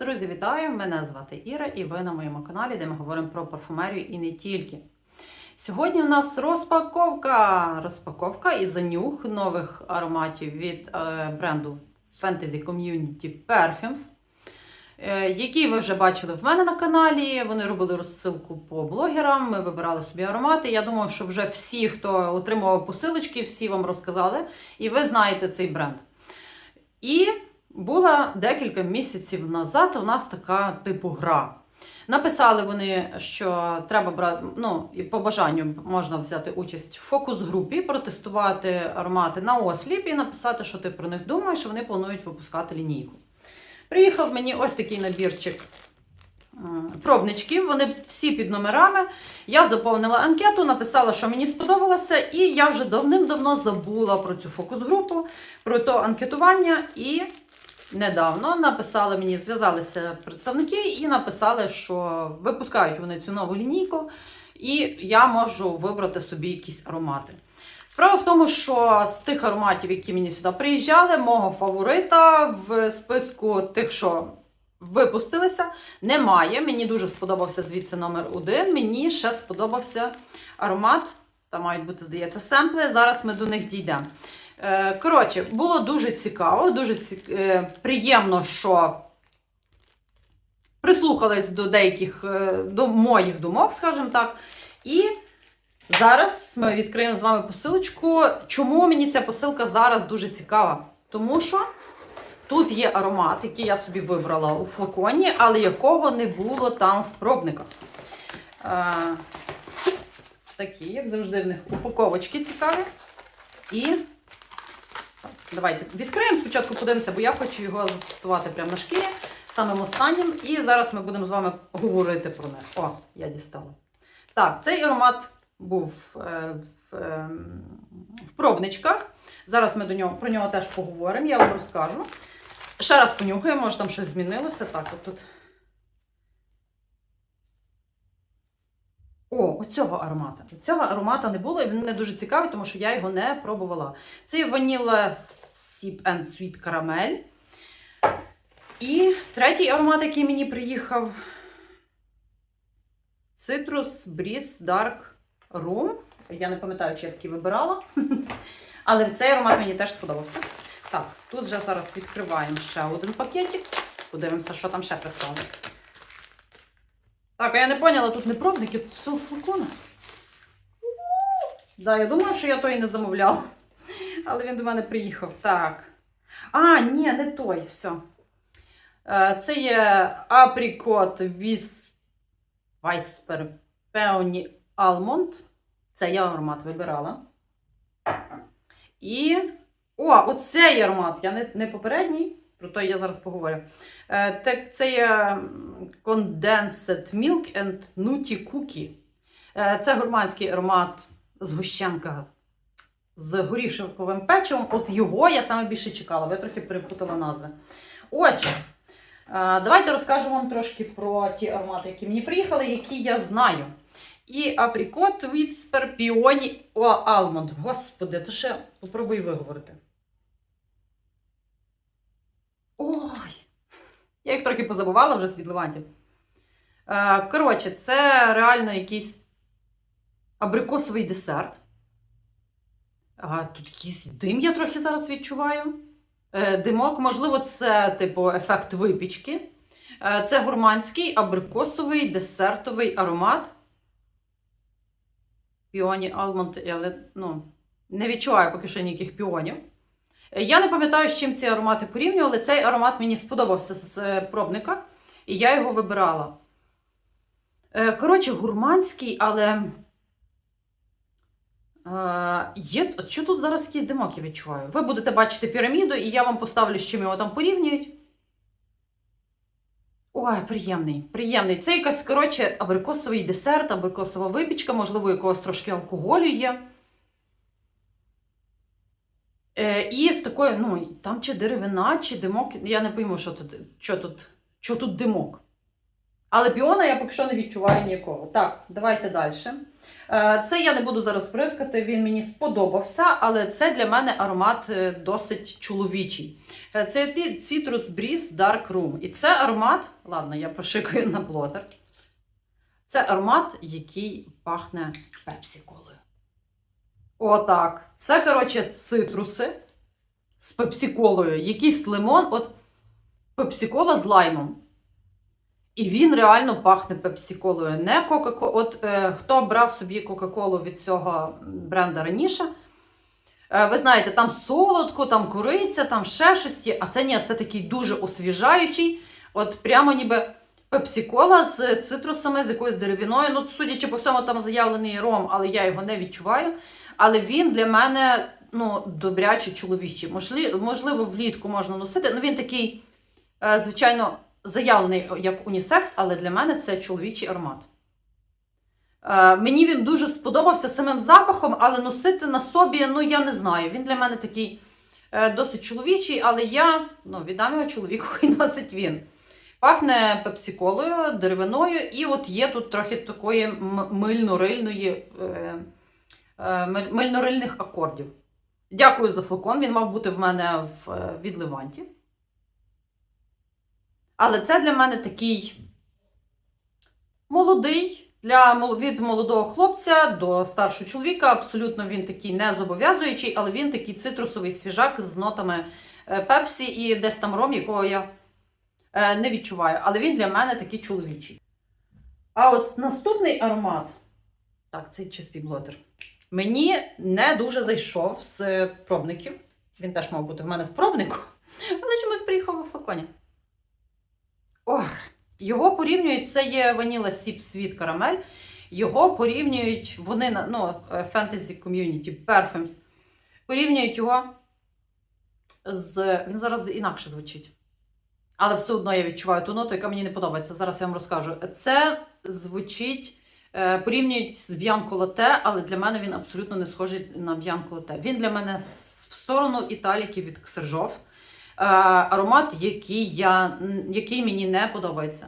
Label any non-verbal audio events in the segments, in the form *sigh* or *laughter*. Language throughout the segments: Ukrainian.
Друзі, вітаю! Мене звати Іра, і ви на моєму каналі, де ми говоримо про парфумерію і не тільки. Сьогодні в нас розпаковка. Розпаковка і занюх нових ароматів від е, бренду Fantasy Community Perfumes, е, які ви вже бачили в мене на каналі. Вони робили розсилку по блогерам. Ми вибирали собі аромати. Я думаю, що вже всі, хто отримував посилочки, всі вам розказали, і ви знаєте цей бренд. І була декілька місяців назад у нас така типу гра. Написали вони, що треба брати, ну, і по бажанню можна взяти участь в фокус-групі, протестувати аромати на осліп і написати, що ти про них думаєш, вони планують випускати лінійку. Приїхав мені ось такий набірчик е, пробничків, вони всі під номерами. Я заповнила анкету, написала, що мені сподобалося, і я вже давним-давно забула про цю фокус-групу, про то анкетування. І недавно написали мені, зв'язалися представники і написали, що випускають вони цю нову лінійку, і я можу вибрати собі якісь аромати. Справа в тому, що з тих ароматів, які мені сюди приїжджали, мого фаворита в списку тих, що випустилися, немає. Мені дуже сподобався звідси номер один. Мені ще сподобався аромат. Там мають бути, здається, семпли. Зараз ми до них дійдемо. Е, Коротше, було дуже цікаво, дуже ці... е, приємно, що прислухались до деяких е, до моїх думок, скажімо так. І зараз ми відкриємо з вами посилочку. Чому мені ця посилка зараз дуже цікава? Тому що тут є аромат, який я собі вибрала у флаконі, але якого не було там в пробниках. Такі, як завжди, в них упаковочки цікаві. І давайте відкриємо спочатку, подивимося, бо я хочу його затестувати прямо на шкірі самим останнім. І зараз ми будемо з вами говорити про них. О, я дістала. Так, цей аромат був е, в, е, в пробничках. Зараз ми до нього, про нього теж поговоримо, я вам розкажу. Ще раз понюхаємо, може там щось змінилося. Так, от тут. О, оцього аромата. Цього аромата не було, і він не дуже цікавий, тому що я його не пробувала. Це Vanilla Sip and Sweet Caramel. І третій аромат, який мені приїхав. Citrus Breeze Dark Room. Я не пам'ятаю, чи я такий вибирала. *laughs* Але цей аромат мені теж сподобався. Так, тут вже зараз відкриваємо ще один пакетик. Подивимося, що там ще прислали. Так, а я не поняла, тут не пробники, тут все флакони. Да, я думаю, що я той не замовляла. Але він до мене приїхав. Так. А, ні, не той, все. Е, Це є априкот від Weisper Peony Almond. Це я аромат вибирала. І. О, оцей аромат. Я не, не попередній, про той я зараз поговорю. Е, Так, це є Condensed Milk and Nutty Cookie. Е, Це гурманський аромат згущенка з горішковим печивом. От його я саме більше чекала, ви трохи перепутала назви. Отже, е, давайте розкажу вам трошки про ті аромати, які мені приїхали, які я знаю. І априкот Whisper Peony Almond. Господи, то ще попробуй виговорити. Ой! Я їх трохи позабувала вже з відливантів. Е, Коротше, це реально якийсь абрикосовий десерт. А, тут якийсь дим я трохи зараз відчуваю. Е, Димок, можливо, це типу ефект випічки. Е, Це гурманський абрикосовий десертовий аромат. Піоні Алмонд, але ну, не відчуваю поки що ніяких піонів. Е, Я не пам'ятаю, з чим ці аромати порівнювали. Цей аромат мені сподобався з пробника, і я його вибирала. Коротше, гурманський, але. Є, що тут зараз якийсь димок я відчуваю? Ви будете бачити піраміду, і я вам поставлю, з чим його там порівнюють. Ой, приємний, приємний. Це якась, коротше, абрикосовий десерт, абрикосова випічка, можливо, якогось трошки алкоголю є. Е, і з такою, ну, там чи деревина, чи димок. Я не пойму, що тут, що тут, що тут димок. Але піона я поки що не відчуваю ніякого. Так, давайте далі. Е, Це я не буду зараз бризкати, він мені сподобався, але це для мене аромат е, досить чоловічий. Е, Це Citrus Breeze Dark Room. І це аромат, ладно, я прошикаю на блотер. Це аромат, який пахне пепсиколою. Отак. Це, коротше, цитруси з пепсиколою. Якийсь лимон, от пепсикола з лаймом. І він реально пахне пепсиколою. Не кока От е, хто брав собі Кока-Колу від цього бренда раніше, е, ви знаєте, там солодко, там кориця, там ще щось є. А це ні, це такий дуже освіжаючий. От прямо ніби пепсикола з цитрусами, з якоюсь деревіною. Ну, судячи по всьому, там заявлений ром, але я його не відчуваю. Але він для мене ну, добрячий чоловічий. Можливо, влітку можна носити. Ну, він такий, е, звичайно, заявлений як унісекс, але для мене це чоловічий аромат. Е, мені він дуже сподобався самим запахом, але носити на собі, ну я не знаю. Він для мене такий е, досить чоловічий, але я ну, віддам його чоловіку, *laughs* хай носить він. Пахне пепсиколою, деревиною, і от є тут трохи такої мильно-рильної, е, мильно-рильних акордів. Дякую за флакон. Він мав бути в мене в від Леванті. Але це для мене такий молодий, для, від молодого хлопця до старшого чоловіка. Абсолютно він такий не зобов'язуючий, але він такий цитрусовий свіжак з нотами е, пепсі і десь там ром, якого я е, не відчуваю. Але він для мене такий чоловічий. А от наступний аромат. Так, цей чистий блотер. Мені не дуже зайшов з пробників. Він теж мав бути в мене в пробнику, *laughs* але чомусь приїхав у флаконі. Ох, його порівнюють, це є Vanilla Sip Sweet Caramel. Його порівнюють, вони на ну, е, Fantasy Community Perfumes, порівнюють його з. Він зараз інакше звучить. Але все одно я відчуваю ту ноту, яка мені не подобається. Зараз я вам розкажу. Це звучить, е, порівнюють з Bianco Latte, але для мене він абсолютно не схожий на Bianco Latte. Він для мене в сторону Італіки від Ксержов. Е, аромат, який, я, який мені не подобається.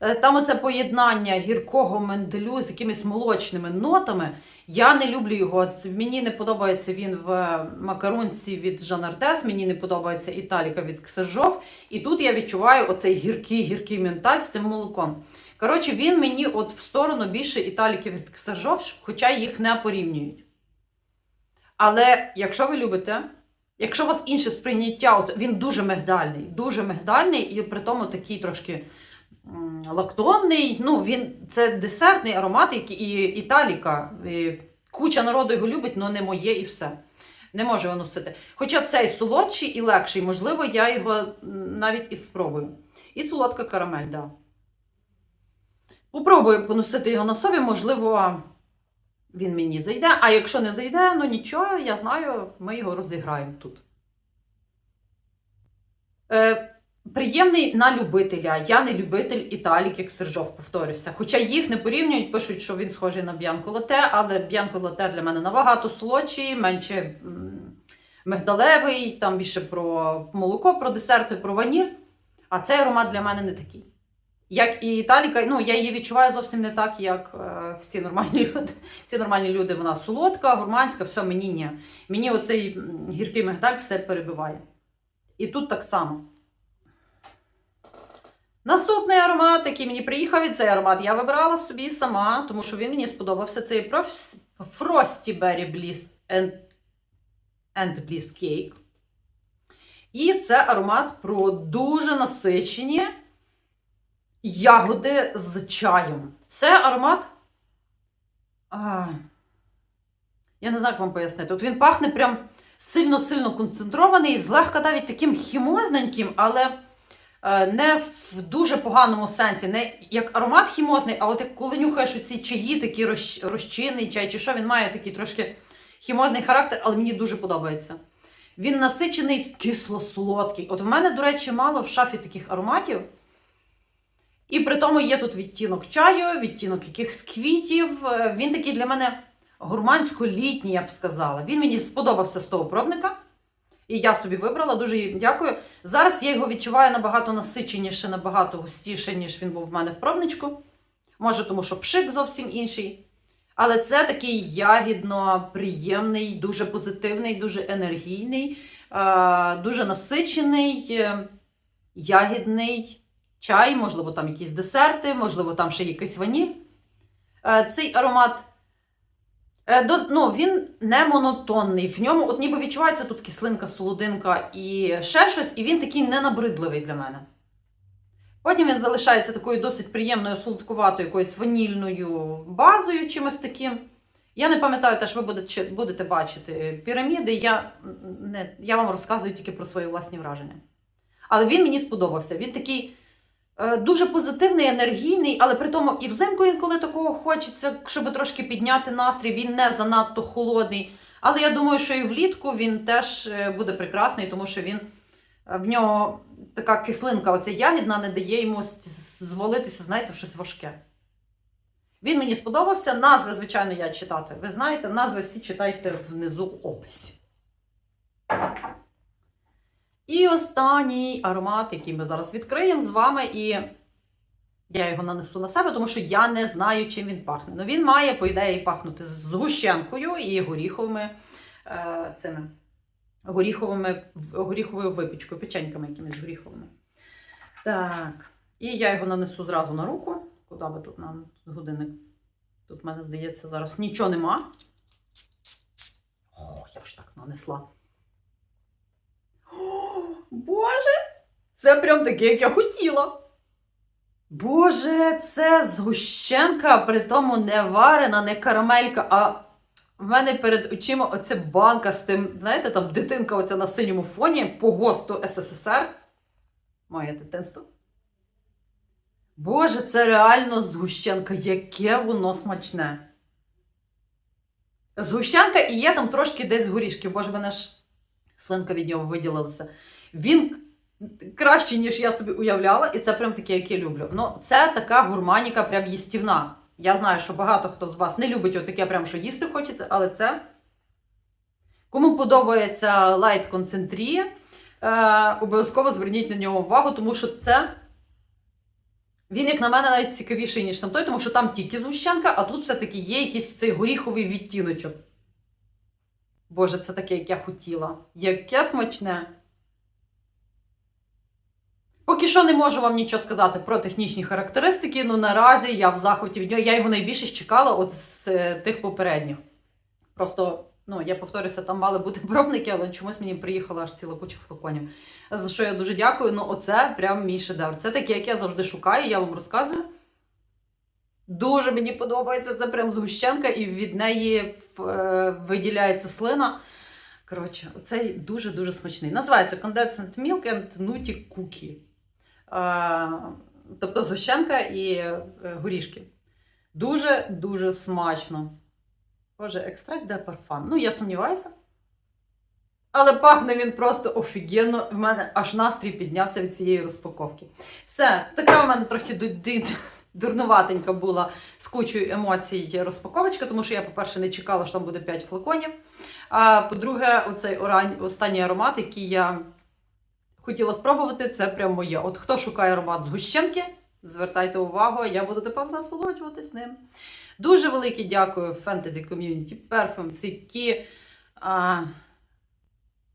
Е, Там оце поєднання гіркого менделю з якимись молочними нотами. Я не люблю його. Мені не подобається він в макарунці від Жан Артес, мені не подобається Італіка від Ксержов. І тут я відчуваю оцей гіркий гіркий менталь з тим молоком. Коротше, він мені от в сторону більше Італіки від Ксержов, хоча їх не порівнюють. Але якщо ви любите, якщо у вас інше сприйняття, от він дуже мигдальний, дуже мигдальний, і при тому такий трошки лактонний. Ну, він це десертний аромат, який і Італіка. І куча народу його любить, але не моє і все. Не можу його носити. Хоча цей солодший і легший, можливо, я його навіть і спробую. І солодка карамель, так. Да. Попробую поносити його на собі, можливо, він мені зайде. А якщо не зайде, ну нічого, я знаю, ми його розіграємо тут. Е, приємний на любителя. Я не любитель Італік, як Сержов, повторюся. Хоча їх не порівнюють, пишуть, що він схожий на Б'янко Лате, але Б'янко Лате для мене набагато солодший, менше мигдалевий, там більше про молоко, про десерти, про ваніль. А цей аромат для мене не такий. Як і Італіка, ну я її відчуваю зовсім не так, як е, всі нормальні люди. Всі нормальні люди, вона солодка, гурманська, все мені ні. Мені оцей гіркий мигдаль все перебиває. І тут так само. Наступний аромат, який мені приїхав, і цей аромат я вибрала собі сама, тому що він мені сподобався. Це Prof- Frosty Berry Bliss and, and Bliss Cake. І це аромат про дуже насичені ягоди з чаєм. Це аромат. Я не знаю, як вам пояснити. От він пахне прям сильно-сильно концентрований, злегка навіть таким хімозненьким, але е, не в дуже поганому сенсі. Не як аромат хімозний, а от як коли нюхаєш оці чаї, такі розч- розчинний чай, чи що, він має такий трошки хімозний характер, але мені дуже подобається. Він насичений кисло-солодкий. От в мене, до речі, мало в шафі таких ароматів. І при тому є тут відтінок чаю, відтінок якихось квітів. Е, Він такий для мене гурмансько-літній, я б сказала. Він мені сподобався з того пробника. І я собі вибрала, дуже їй дякую. Зараз я його відчуваю набагато насиченіше, набагато густіше, ніж він був в мене в пробничку. Може, тому що пшик зовсім інший. Але це такий ягідно приємний, дуже позитивний, дуже енергійний, е, дуже насичений, е, ягідний чай, можливо, там якісь десерти, можливо, там ще якийсь ваніль. Е, Цей аромат е, ну, він не монотонний. В ньому от ніби відчувається тут кислинка, солодинка і ще щось, і він такий ненабридливий для мене. Потім він залишається такою досить приємною, солодкуватою, якоюсь ванільною базою, чимось таким. Я не пам'ятаю, теж ви будете, будете бачити піраміди. Я, не, я вам розказую тільки про свої власні враження. Але він мені сподобався. Він такий дуже позитивний, енергійний, але при тому і взимку інколи такого хочеться, щоб трошки підняти настрій. Він не занадто холодний. Але я думаю, що і влітку він теж е, буде прекрасний, тому що він е, в нього така кислинка, оця ягідна, не дає йому звалитися, знаєте, в щось важке. Він мені сподобався. Назви, звичайно, я читати. Ви знаєте, назви всі читайте внизу в описі. І останній аромат, який ми зараз відкриємо з вами, і я його нанесу на себе, тому що я не знаю, чим він пахне. Ну, він має, по ідеї, пахнути з гущенкою і горіховими е, цими горіховими, горіховою випічкою, печеньками якимись горіховими. Так. І я його нанесу зразу на руку. Куди би тут нам годинник? Тут, в мене, здається, зараз нічого нема. О, я вже так нанесла. Боже! Це прям таке, як я хотіла. Боже, це згущенка, при тому не варена, не карамелька, а в мене перед очима оця банка з тим, знаєте, там дитинка оця на синьому фоні по ГОСТу СССР. Моє дитинство. Боже, це реально згущенка, яке воно смачне. Згущенка і є там трошки десь горішків, боже, мене ж слинка від нього виділилася. Він кращий, ніж я собі уявляла, і це прям таке, яке люблю. Ну, це така гурманіка, прям їстівна. Я знаю, що багато хто з вас не любить отаке, прям що їсти хочеться, але це. Кому подобається лайт концентрі, е, обов'язково зверніть на нього увагу, тому що це. Він, як на мене, навіть цікавіший, ніж там той, тому що там тільки згущенка, а тут все-таки є якийсь цей горіховий відтіночок. Боже, це таке, як я хотіла. Яке смачне. Поки що не можу вам нічого сказати про технічні характеристики, ну наразі я в захваті від нього. Я його найбільше чекала от з е, тих попередніх. Просто, ну, я повторюся, там мали бути *laughs* пробники, але чомусь мені приїхала аж ціла куча флаконів. За що я дуже дякую. Ну, оце прям мій шедевр. Це таке, як я завжди шукаю, я вам розказую. Дуже мені подобається, це прям згущенка, і від неї е, виділяється слина. Коротше, оцей дуже-дуже смачний. Називається Condensed Milk and Nutty Cookie. Тобто згущенка і е, горішки. Дуже-дуже смачно. Боже, екстракт де парфан. Ну, я сумніваюся. Але пахне він просто офігенно. В мене аж настрій піднявся від цієї розпаковки. Все, така у мене трохи ди- дурнуватенька була з кучою емоцій розпаковочка, тому що я, по-перше, не чекала, що там буде 5 флаконів. А по-друге, оцей останній аромат, який я хотіла спробувати, це прям моє. От хто шукає аромат згущенки, звертайте увагу, я буду тепер насолоджуватись ним. Дуже велике дякую Fantasy Community Perfumes, які а,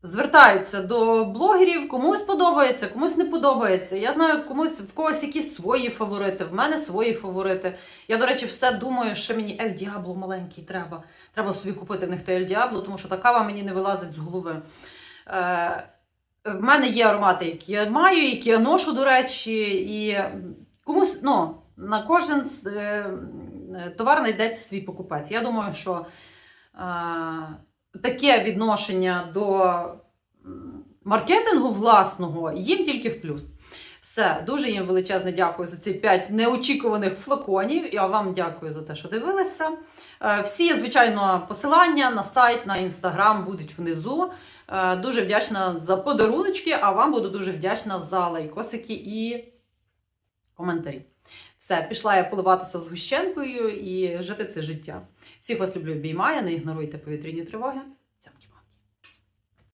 звертаються до блогерів. Комусь подобається, комусь не подобається. Я знаю, комусь в когось якісь свої фаворити, в мене свої фаворити. Я, до речі, все думаю, що мені Ель Діабло маленький треба. Треба собі купити в них Ель Діабло, тому що та кава мені не вилазить з голови. Е, в мене є аромати, які я маю, які я ношу, до речі, і комусь, ну, на кожен е, товар знайдеться свій покупець. Я думаю, що е, таке відношення до маркетингу власного їм тільки в плюс. Все, дуже їм величезне дякую за ці 5 неочікуваних флаконів. Я вам дякую за те, що дивилися. Е, Всі, звичайно, посилання на сайт, на інстаграм будуть внизу. Е, Дуже вдячна за подаруночки, а вам буду дуже вдячна за лайкосики і коментарі. Все, пішла я поливатися з гущенкою і жити це життя. Всіх вас люблю, обіймаю, не ігноруйте повітряні тривоги.